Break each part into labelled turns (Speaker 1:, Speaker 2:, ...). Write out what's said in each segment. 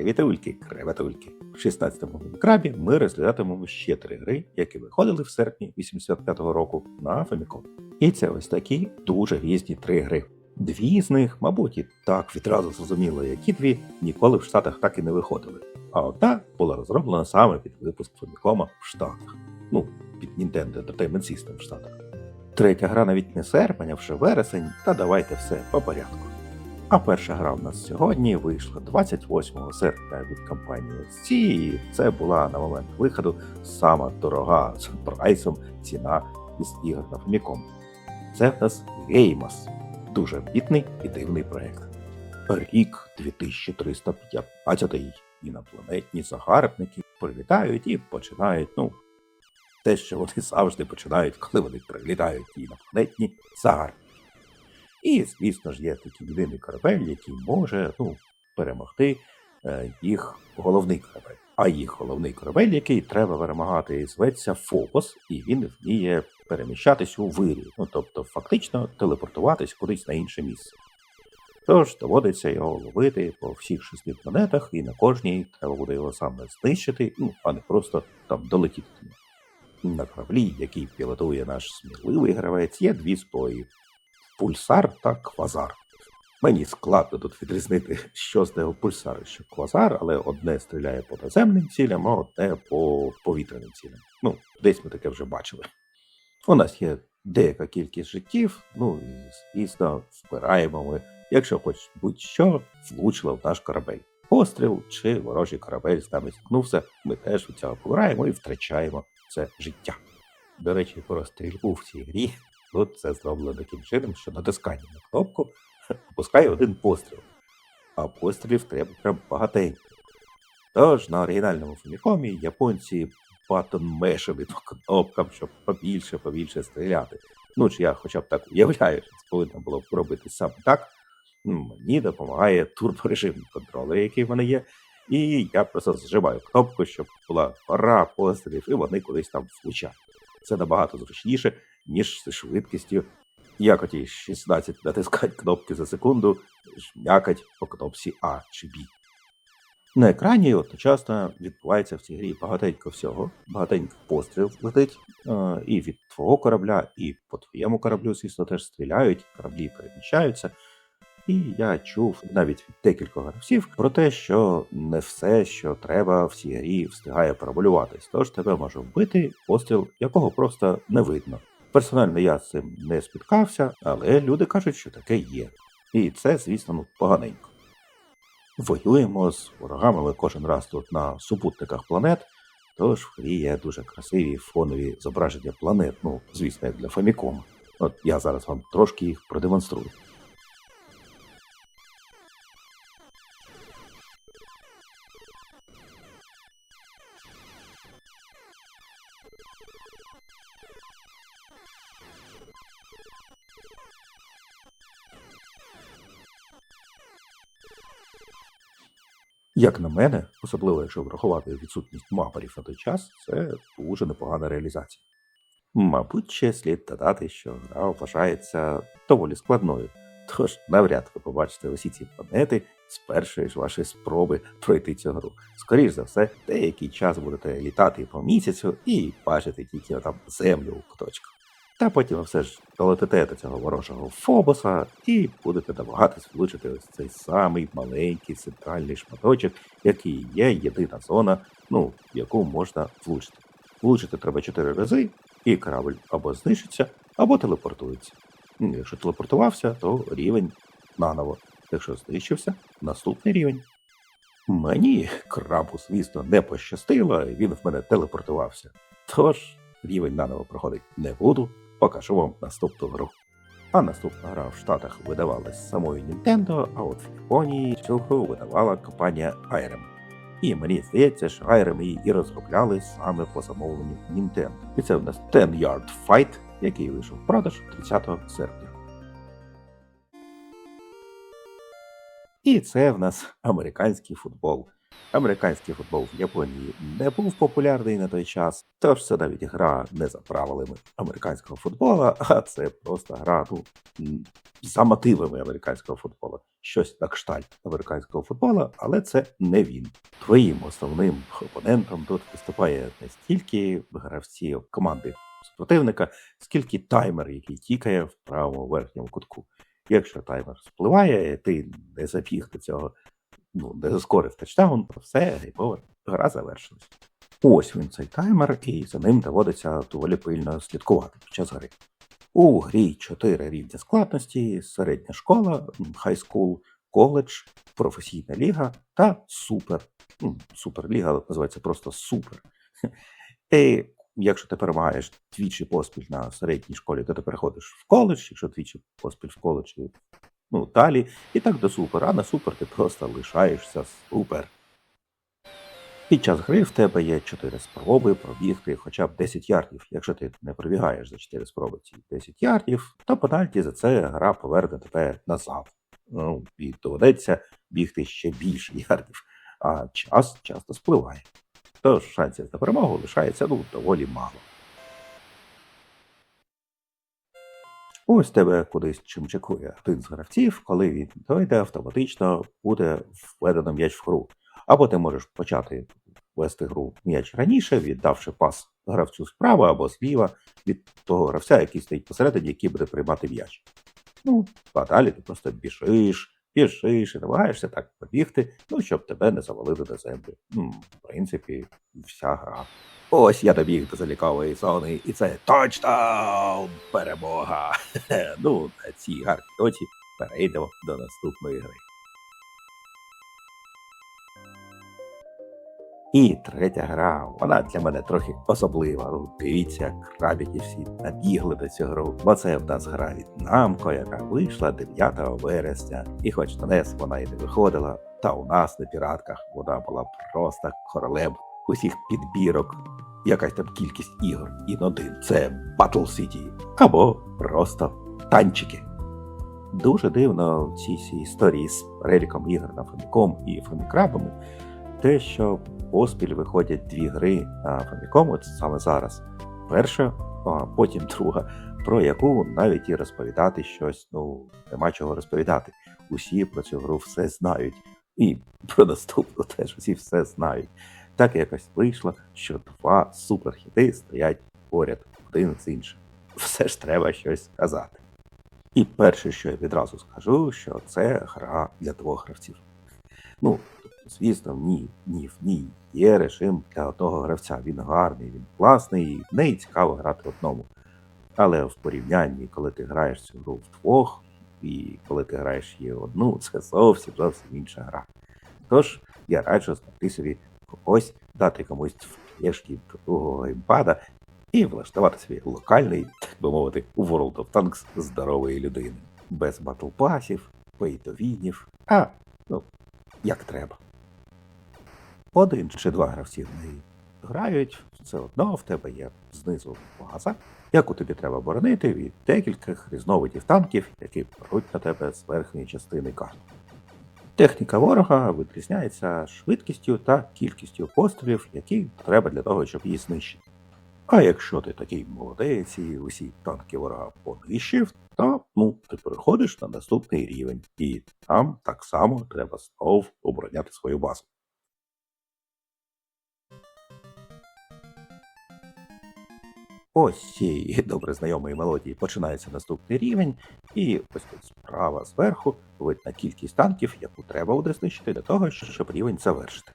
Speaker 1: Привітульки, креветульки. В 16-му крабі ми розглядатимемо ще три гри, які виходили в серпні 85-го року на Famicom. І це ось такі дуже різні три гри. Дві з них, мабуть, і так відразу зрозуміло, які дві ніколи в Штатах так і не виходили. А одна була розроблена саме під випуск Famicom в Штатах. Ну, під Nintendo Entertainment System в Штатах. Третя гра навіть не серпень, а вже вересень, та давайте все по порядку. А перша гра в нас сьогодні вийшла 28 серпня від компанії SC, і це була на момент виходу сама дорога з прайсом ціна із ігор на Famicom. Це в нас Геймас. Дуже бідний і дивний проект. Рік 2315 інопланетні загарбники прилітають і починають, ну, те, що вони завжди починають, коли вони прилітають інопланетні загарбники. І, звісно ж, є такий єдиний корабель, який може ну, перемогти е, їх головний корабель. А їх головний корабель, який треба перемагати, зветься Фобос, і він вміє переміщатись у вирі, ну тобто фактично телепортуватись кудись на інше місце. Тож доводиться його ловити по всіх шести планетах, і на кожній треба буде його саме знищити, ну а не просто там долетіти. На кораблі, який пілотує наш сміливий гравець, є дві зброї пульсар та квазар. Мені складно тут відрізнити, що з нього пульсар і що квазар, але одне стріляє по наземним цілям, а одне по повітряним цілям. Ну, десь ми таке вже бачили. У нас є деяка кількість життів, ну і, звісно, вбираємо ми, якщо хоч будь-що влучило в наш корабель. Постріл чи ворожий корабель з нами зіткнувся, ми теж від цього помираємо і втрачаємо це життя. До речі, про стрільбу в цій грі Тут це зроблено таким чином, що натискання на кнопку опускає один постріл, а пострілів треба прям багатенько. Тож на оригінальному фамікомі японці батон-мешили по кнопкам, щоб побільше побільше стріляти. Ну, чи я хоча б так уявляю, що це повинно було б робити саме так. Мені допомагає турборежимний контролер, який в мене є, і я просто зжимаю кнопку, щоб була пора пострілів, і вони кудись там влучали. Це набагато зручніше, ніж з швидкістю, як оті 16 натискать кнопки за секунду, жмякать по кнопці А чи Б. На екрані одночасно відбувається в цій грі багатенько всього, багатенько постріл летить, е, і від твого корабля, і по твоєму кораблю, звісно, теж стріляють, кораблі переміщаються. І я чув навіть від декількох гравців про те, що не все, що треба в цій грі, встигає промалюватись, тож тебе може вбити постріл, якого просто не видно. Персонально я з цим не спіткався, але люди кажуть, що таке є. І це, звісно, ну, поганенько. Воюємо з ворогами кожен раз тут на супутниках планет, тож в грі є дуже красиві фонові зображення планет, ну, звісно, як для Фамікома. От я зараз вам трошки їх продемонструю. Як на мене, особливо якщо врахувати відсутність мапарів на той час, це дуже непогана реалізація. Мабуть, ще слід додати, що гра вважається доволі складною, тож навряд ви побачите усі ці планети з першої ж вашої спроби пройти цю гру. Скоріше за все, деякий час будете літати по місяцю і бачити тільки там землю у куточках. Та потім все ж долетите до цього ворожого Фобоса і будете намагатись влучити ось цей самий маленький центральний шматочок, який є єдина зона, ну, яку можна влучити. Влучити треба чотири рази, і корабль або знищиться, або телепортується. Ну, Якщо телепортувався, то рівень наново. Якщо знищився, наступний рівень. Мені крабу, звісно, не пощастило, він в мене телепортувався. Тож рівень наново проходить не буду покажу вам наступну гру. А наступна гра в Штатах видавалась самою Nintendo, а от в Японії цю гру видавала компанія Irem. І мені здається, що Irem її і розробляли саме по замовленню Nintendo. І це в нас 10 Yard Fight, який вийшов в продаж 30 серпня. І це в нас американський футбол. Американський футбол в Японії не був популярний на той час, тож це навіть гра не за правилами американського футбола, а це просто гра ну, за мотивами американського футболу. щось на кшталт американського футбола, але це не він. Твоїм основним опонентом тут виступає не стільки гравці команди супротивника, скільки таймер, який тікає в правому верхньому кутку. Якщо таймер спливає, ти не забіг до цього, ну не заскорив тачдаун, то все, гейм-овер, гра завершилась. Ось він цей таймер, і за ним доводиться доволі пильно слідкувати під час гри. У грі чотири рівня складності: середня школа, хайскул, коледж, професійна ліга та супер. Ну, Суперліга називається просто супер. І якщо ти перемагаєш двічі поспіль на середній школі, то ти переходиш в коледж, якщо двічі поспіль в коледжі, ну далі, і так до супер. А на супер ти просто лишаєшся супер. Під час гри в тебе є 4 спроби пробігти хоча б 10 ярдів. Якщо ти не пробігаєш за 4 спроби ці 10 ярдів, то пенальті за це гра поверне тебе назад. Ну, і доведеться бігти ще більше ярдів, а час часто спливає. Тож шансів на перемогу лишається ну, доволі мало. Ось тебе кудись чимчикує один з гравців, коли він дойде, автоматично буде введено м'яч в гру. Або ти можеш почати вести гру м'яч раніше, віддавши пас гравцю справа або зліва від того гравця, який стоїть посередині, який буде приймати м'яч. Ну, а далі ти просто біжиш, біжиш і намагаєшся так побігти, ну, щоб тебе не завалили до землі. Ну, в принципі, вся гра. Ось я добіг до залікової зони, і це точдаун! Перемога! ну, на цій гарній ноті перейдемо до наступної гри. І третя гра, вона для мене трохи особлива. Ну, дивіться, як крабіки всі набігли до цю гру. Бо це в нас гра від Намко, яка вийшла 9 вересня. І хоч на NES вона і не виходила, та у нас на піратках вона була просто королем усіх підбірок. Якась там кількість ігор. І один це Battle City. Або просто танчики. Дуже дивно в цій історії з переліком ігор на Famicom і Famicrabами, те, що поспіль виходять дві гри на Famicom, от саме зараз. Перша, а потім друга, про яку навіть і розповідати щось, ну, нема чого розповідати. Усі про цю гру все знають. І про наступну теж усі все знають. Так якось вийшло, що два суперхіти стоять поряд один з іншим. Все ж треба щось сказати. І перше, що я відразу скажу, що це гра для двох гравців. Ну, звісно, в ній, ні, в ній є режим для одного гравця. Він гарний, він класний, і в неї цікаво грати одному. Але в порівнянні, коли ти граєш цю гру вдвох, і коли ти граєш її одну, це зовсім зовсім інша гра. Тож я раджу знайти собі когось, дати комусь флешки до другого геймпада і влаштувати собі локальний, так би мовити, у World of Tanks здорової людини. Без батлпасів, пейтовінів, а ну, як треба. Один чи два гравці в неї грають, все одно в тебе є знизу база, яку тобі треба боронити від декількох різновидів танків, які беруть на тебе з верхньої частини карти. Техніка ворога відрізняється швидкістю та кількістю пострілів, які треба для того, щоб її знищити. А якщо ти такий молодець і усі танки ворога понищив, то ну, ти переходиш на наступний рівень, і там так само треба знов обороняти свою базу. Ось цієї добре знайомої мелодії починається наступний рівень, і ось тут справа зверху видна кількість танків, яку треба буде знищити для того, щоб рівень завершити.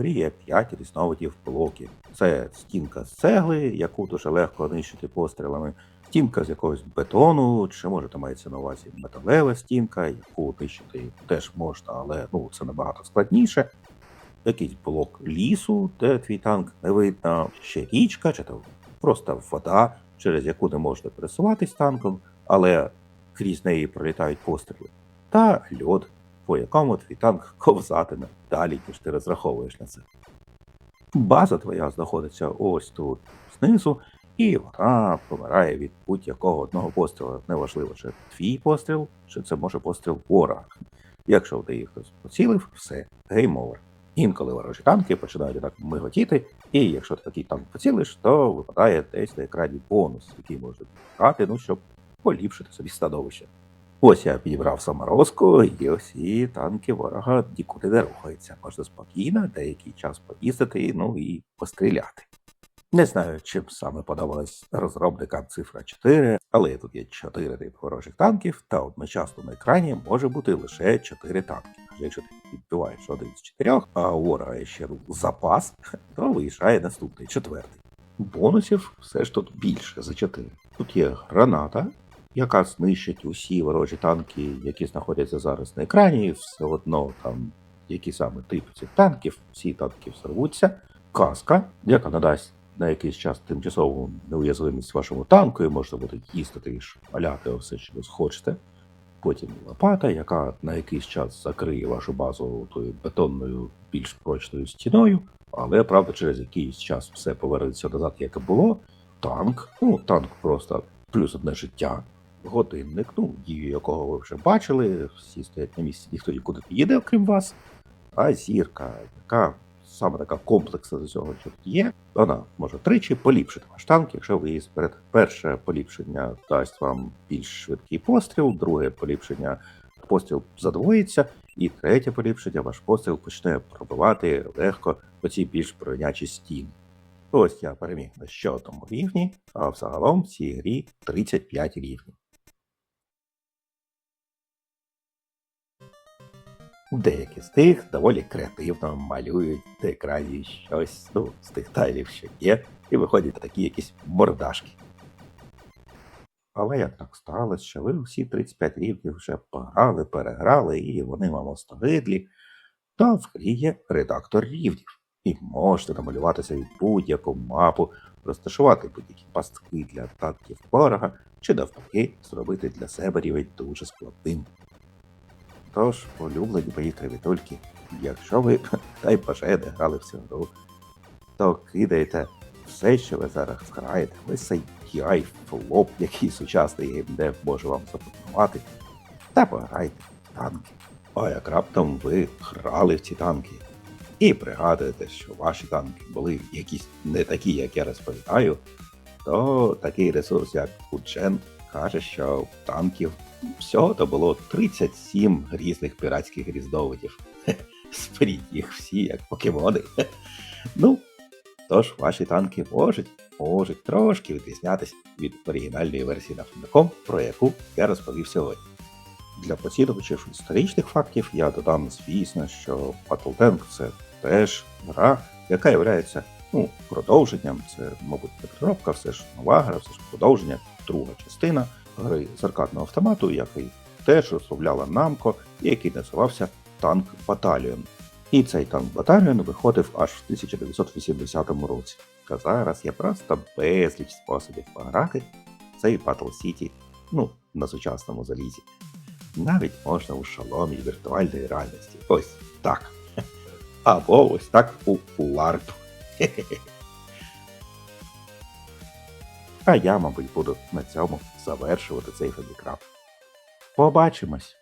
Speaker 1: Грі є 5 різновидів блоків. Це стінка з цегли, яку дуже легко нищити пострілами, стінка з якогось бетону, чи може там мається на увазі металева стінка, яку нищити теж можна, але ну, це набагато складніше. Якийсь блок лісу, де твій танк не видно, ще річка, чи то просто вода, через яку не можна пересуватись танком, але крізь неї пролітають постріли, та льод, по якому твій танк ковзатиме далі, ніж ти розраховуєш на це. База твоя знаходиться ось тут знизу, і вона помирає від будь-якого одного пострілу. Неважливо, чи твій постріл, чи це може постріл ворога. Якщо в неї хтось поцілив, все, гейм-овер. Інколи ворожі танки починають так миготіти, і якщо ти такий танк поцілиш, то випадає десь на екрані бонус, який може грати, ну щоб поліпшити собі становище. Ось я підібрав саморозку, і ось танки ворога нікуди не рухаються. Можна спокійно деякий час поїздити, ну і постріляти. Не знаю, чим саме подобалась розробникам цифра 4, але тут є 4 типи ворожих танків, та одночасно на екрані може бути лише 4 танки. Адже якщо ти відбиваєш один з чотирьох, а у ворога ще запас, то виїжджає наступний четвертий. Бонусів все ж тут більше за 4. Тут є граната, яка знищить усі ворожі танки, які знаходяться зараз на екрані, все одно там які саме типи цих танків, всі танки взорвуться. Каска, яка надасть на якийсь час тимчасову неуязвимість вашому танку, і можна буде їздити і шмаляти все, що ви хочете. Потім лопата, яка на якийсь час закриє вашу базу тою бетонною більш прочною стіною, але правда, через якийсь час все повернеться назад, як і було. Танк, ну танк просто плюс одне життя. Годинник, ну дію якого ви вже бачили, всі стоять на місці, ніхто нікуди не їде, окрім вас. А зірка, яка саме така комплексна з усього, що є, вона може тричі поліпшити ваш танк, якщо ви її зберете. Перше поліпшення дасть вам більш швидкий постріл, друге поліпшення постріл задвоїться, і третє поліпшення ваш постріл почне пробивати легко оці більш бронячі стіни. Ось я переміг на ще рівні, а взагалом в цій грі 35 рівнів. Деякі з них доволі креативно малюють на екрані щось ну, з тих тайлів, що є, і виходять такі якісь мордашки. Але як так сталося, що ви всі 35 рівнів вже пограли, переграли, і вони вам остогидлі, то в грі є редактор рівнів, і можете намалювати собі будь-яку мапу, розташувати будь-які пастки для танків ворога, чи навпаки зробити для себе рівень дуже складним. Тож, улюблені мої тривітульки, якщо ви, дай Боже, не грали в гру, то кидаєте все, що ви зараз граєте, весь цей TI флоп, який сучасний геймдев може вам запропонувати, та пограйте в танки. А як раптом ви грали в ці танки і пригадуєте, що ваші танки були якісь не такі, як я розповідаю, то такий ресурс, як Уджен, каже, що танків всього то було 37 різних піратських різновидів. Зберіть їх всі як покемони. Ну, тож ваші танки можуть, можуть трошки відрізнятися від оригінальної версії на Famicom, про яку я розповів сьогодні. Для поцінувачів історичних фактів я додам, звісно, що Battle Tank це теж гра, яка є ну, продовженням. Це, мабуть, не переробка, все ж нова гра, все ж продовження, друга частина гри з аркадного автомату, який теж розробляла Намко, і який називався Танк Батальйон. І цей танк Батальйон виходив аж в 1980 році. Та зараз є просто безліч способів пограти цей Battle City, ну, на сучасному залізі. Навіть можна у шаломі віртуальної реальності. Ось так. Або ось так у LARP. А я, мабуть, буду на цьому завершувати цей фабікрафт. Побачимось!